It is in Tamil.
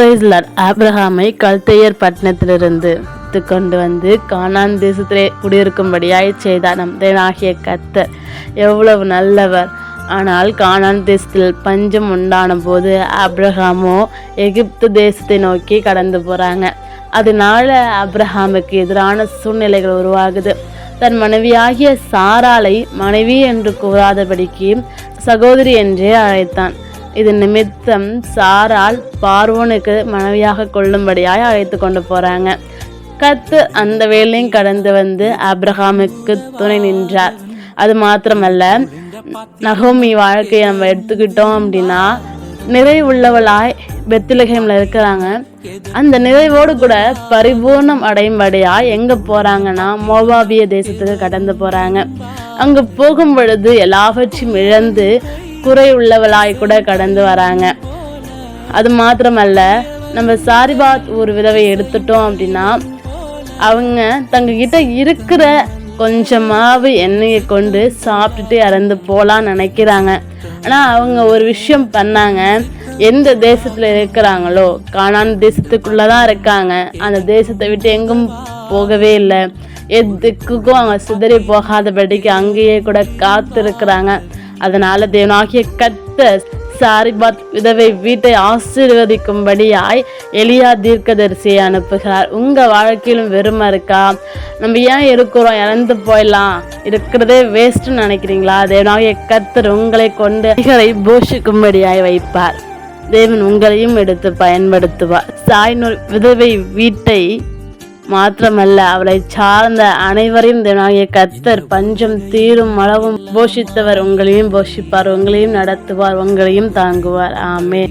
பிரைஸ்லர் ஆப்ரஹாமை கல்தையர் பட்டணத்திலிருந்து கொண்டு வந்து கானான் தேசத்திலே குடியிருக்கும்படியாய் செய்தார் நம் தேவனாகிய கத்தர் எவ்வளவு நல்லவர். ஆனால் கானான் தேசத்தில் பஞ்சம் உண்டான போது அப்ரஹாமோ எகிப்து தேசத்தை நோக்கி கடந்து போகிறாங்க அதனால அப்ரஹாமுக்கு எதிரான சூழ்நிலைகள் உருவாகுது. தன் மனைவியாகிய சாராலை மனைவி என்று கூறாதபடிக்கு சகோதரி என்றே அழைத்தான். இது நிமித்தம் சாரால் பார்வோனுக்கு மனைவியாக கொள்ளும்படியாய் அழைத்து கொண்டு போறாங்க. கத்து அந்த வேலையும் கடந்து வந்து அப்ரஹாமுக்கு துணை நின்றார். அது மாத்திரமல்ல நகோமி வாழ்க்கையை நம்ம எடுத்துக்கிட்டோம் அப்படின்னா நிறைவுள்ளவளாய் பெத்திலகேமில் இருக்கிறாங்க. அந்த நிறைவோடு கூட பரிபூர்ணம் அடையும்படியாய் எங்க போறாங்கன்னா மோபாபிய தேசத்துக்கு கடந்து போறாங்க. அங்க போகும் பொழுது எல்லாவற்றையும் இழந்து குறை உள்ளவளாய் கூட கடந்து வராங்க. அது மாத்திரமல்ல நம்ம சாரிபாத் ஒரு விதவை எடுத்துட்டோம் அப்படின்னா அவங்க தங்ககிட்ட இருக்கிற கொஞ்சமாவது எண்ணெயை கொண்டு சாப்பிட்டுட்டு இறந்து போகலான்னு நினைக்கிறாங்க. ஆனால் அவங்க ஒரு விஷயம் பண்ணாங்க. எந்த தேசத்தில் இருக்கிறாங்களோ காணான் தேசத்துக்குள்ளே தான் இருக்காங்க. அந்த தேசத்தை விட்டு எங்கும் போகவே இல்லை. எதுக்குக்கும் அவங்க சிதறி போகாதபடிக்கு அங்கேயே கூட காத்திருக்கிறாங்க. அதனால தேவனாகிய கத்த சாரிபாத் விதவை வீட்டை ஆசீர்வதிக்கும்படியாய் எளியா தீர்க்கதரிசியை அனுப்புகிறார். உங்க வாழ்க்கையிலும் வெறுமை இருக்கா? நம்ம ஏன் இருக்கிறோம்? இறந்து போயிடலாம். இருக்கிறதே வேஸ்ட்னு நினைக்கிறீங்களா? தேவனாகிய கத்தர் உங்களை கொண்டு அடிகளை போஷிக்கும்படியாய் வைப்பார். தேவன் உங்களையும் எடுத்து பயன்படுத்துவார். சாய்நூல் விதவை வீட்டை மாத்திரமல்ல அவளை சார்ந்த அனைவரையும் தேவனாகிய கத்தர் பஞ்சம் தீரும் அளவும் போஷித்தவர். உங்களையும் போஷிப்பார் உங்களையும் நடத்துவார் உங்களையும் தாங்குவார். ஆமே